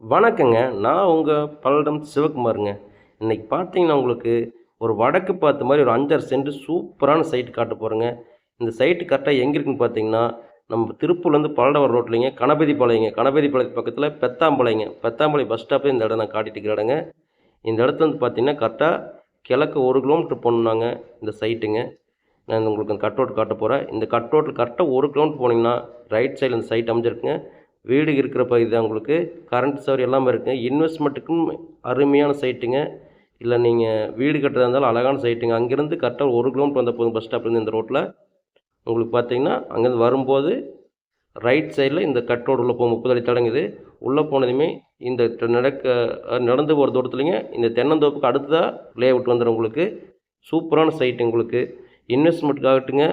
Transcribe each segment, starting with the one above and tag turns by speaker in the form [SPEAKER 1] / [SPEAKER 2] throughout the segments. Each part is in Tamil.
[SPEAKER 1] வணக்கங்க. நான் உங்கள் பல்லடம் சிவகுமாருங்க. இன்னைக்கு பார்த்தீங்கன்னா உங்களுக்கு ஒரு வடக்கு பார்த்த மாதிரி ஒரு அஞ்சாறு சென்ட் சூப்பரான சைட்டு காட்ட போகிறேங்க இந்த சைட்டு கரெக்டாக எங்கே இருக்குன்னு பார்த்தீங்கன்னா நம்ம திருப்பூர்லேருந்து பல்லடம் ரோட்லைங்க கணபதி பாளையங்க கணபதி பாளையத்து பக்கத்தில் பெத்தாம்பாளையங்க. பெத்தாம்பாளையம் பஸ் ஸ்டாப்பே இந்த இடம் நான் காட்டிட்டு இருக்கிற இடங்க. இந்த இடத்துல வந்து பார்த்தீங்கன்னா கரெக்டாக கிழக்கு ஒரு கிலோமீட்டர் போகணுன்னாங்க இந்த சைட்டுங்க. நான் உங்களுக்கு அந்த கட் அவுட் காட்ட போகிறேன் இந்த கட் அவுட்டில் கரெக்டாக ஒரு கிலோமீட்டர் போனீங்கன்னா ரைட் சைடில் இந்த சைட் அமைஞ்சிருக்குங்க. வீடு இருக்கிற பகுதி தான் உங்களுக்கு கரண்ட் சவர் எல்லாமே இருக்குங்க இன்வெஸ்ட்மெண்ட்டுக்கும் அருமையான சைட்டுங்க இல்லை நீங்கள் வீடு கட்டுறதா இருந்தாலும் அழகான சைட்டுங்க அங்கேருந்து கரெக்டாக ஒரு கிலோமீட்டர் வந்த போதும் பஸ் ஸ்டாப்லேருந்து இந்த ரோட்டில் உங்களுக்கு பார்த்தீங்கன்னா அங்கேருந்து வரும்போது ரைட் சைடில் இந்த கட் ரோடு உள்ளே போகும். முப்பது அடி தடங்குது. உள்ளே போனதுமே இந்த நடக்க நடந்து போகிற தூரத்துலேங்க இந்த தென்னந்தோப்புக்கு அடுத்ததாக லே அவுட் வந்துடும் உங்களுக்கு. சூப்பரான சைட்டு உங்களுக்கு. இன்வெஸ்ட்மெண்ட்டுக்காகட்டுங்க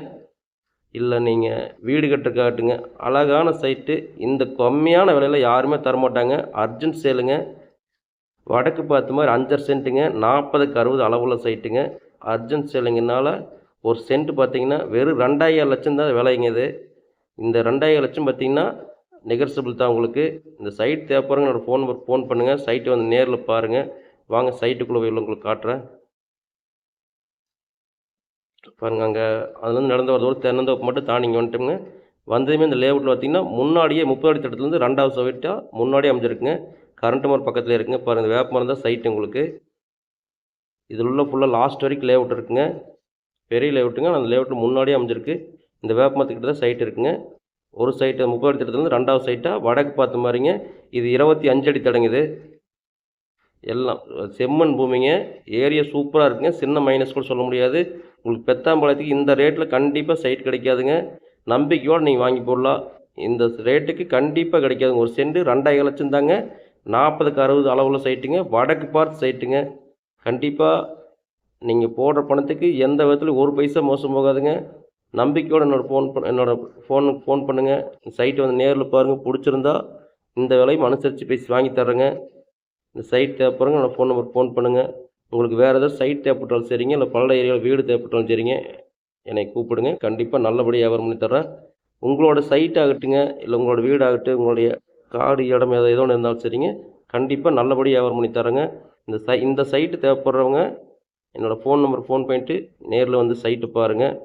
[SPEAKER 1] இல்லை நீங்கள் வீடு கட்டுறதுக்காகட்டுங்க அழகான சைட்டு இந்த கம்மியான விலையில் யாருமே தரமாட்டாங்க. அர்ஜென்ட் சேலுங்க வடக்கு பார்த்த மாதிரி அஞ்சரை சென்ட்டுங்க நாற்பதுக்கு அறுபது அளவுள்ள சைட்டுங்க அர்ஜென்ட் சேலுங்கனால ஒரு சென்ட் பார்த்தீங்கன்னா வெறும் ரெண்டாயிரம் லட்சம் தான் விலைங்க இது. இந்த ரெண்டாயிரம் லட்சம் பார்த்தீங்கன்னா நெகர்சபிள் தான் உங்களுக்கு. இந்த சைட் தேவைப்படுறவங்க என்னோடய ஃபோன் நம்பர் ஃபோன் பண்ணுங்கள் சைட்டை வந்து நேரில் பாருங்கள் வாங்க சைட்டுக்குள்ளே உங்களுக்கு காட்டுறேன். பாருங்க அங்கே அதுலேருந்து நடந்து வர தூரம் தென்னந்தோப்பு மட்டும் தாண்டி இங்கே வந்துட்டுங்க வந்ததுமே இந்த லேஅவுட்டில் பார்த்தீங்கன்னா முன்னாடியே முப்பது அடி தட்டத்துலேருந்து ரெண்டாவது சைட்டாக முன்னாடியே அமைஞ்சிருக்குங்க. கரண்ட் மரம் பக்கத்தில் இருக்குங்க. பாருங்க இந்த வேப்ப மரம் தான் சைட்டு உங்களுக்கு. இதில் உள்ள ஃபுல்லாக லாஸ்ட் வரைக்கும் லேஅவுட் இருக்குங்க. பெரிய லேஅவுட்டுங்க அந்த லேஅவுட்டில் முன்னாடியே அமைஞ்சிருக்கு. இந்த வேப்ப மரத்துக்கிட்ட தான் சைட் இருக்குங்க. ஒரு சைட்டு முப்பது அடி தட்டத்துலேருந்து ரெண்டாவது சைட்டாக வடக்கு பார்த்த மாதிரிங்க. இது இருபத்தி அஞ்சு அடி தடங்குது. எல்லாம் செம்மண் பூமிங்க. ஏரியா சூப்பராக இருக்குங்க. சின்ன மைனஸ் கூட சொல்ல முடியாது. உங்களுக்கு பெத்தாம்பாளையத்துக்கு இந்த ரேட்டில் கண்டிப்பாக சைட் கிடைக்காதுங்க. நம்பிக்கையோடு நீங்கள் வாங்கி போடலாம். இந்த ரேட்டுக்கு கண்டிப்பாக கிடைக்காதுங்க. ஒரு சென்ட் ரெண்டாயிரம் லட்சம் தாங்க நாற்பதுக்கு அறுபது அளவில் சைட்டுங்க வடக்கு பார்த்து சைட்டுங்க கண்டிப்பாக நீங்கள் போடுற பணத்துக்கு எந்த விதத்தில் ஒரு பைசா மோசம் போகாதுங்க. நம்பிக்கையோடு என்னோடய ஃபோன் பண்ண என்னோடய ஃபோனுக்கு ஃபோன் பண்ணுங்கள் சைட்டை வந்து நேரில் பாருங்கள் பிடிச்சிருந்தா இந்த விலையும் அனுசரித்து பேசி வாங்கி தர்றேங்க. இந்த சைட் தேவைப்படுறவங்க என்னோட ஃபோன் நம்பர் ஃபோன் பண்ணுங்கள் உங்களுக்கு வேறு ஏதாவது சைட் தேவைப்பட்டாலும் சரிங்க இல்லை பல்ல ஏரியாவில் வீடு தேவைப்பட்டாலும் சரிங்க என்னை கூப்பிடுங்க. கண்டிப்பாக நல்லபடியாக வியாபாரம் பண்ணி தர்றேன். உங்களோட சைட் ஆகட்டுங்க இல்லை உங்களோட வீடு ஆகட்டும் உங்களுடைய காடு இடம் ஏதோ எதோ ஒன்று இருந்தாலும் சரிங்க கண்டிப்பாக நல்லபடியாக வியாபாரம் பண்ணி தரேங்க இந்த சை இந்த சைட்டு தேவைப்படுறவங்க என்னோடய ஃபோன் நம்பர் ஃபோன் பண்ணிட்டு நேரில் வந்து சைட்டு பாருங்கள்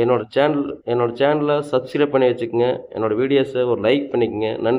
[SPEAKER 1] என்னோடய சேனல் என்னோடய சேனலை சப்ஸ்கிரைப் பண்ணி வச்சுக்கோங்க. என்னோடய வீடியோஸை ஒரு லைக் பண்ணிக்கோங்க. நன்றி.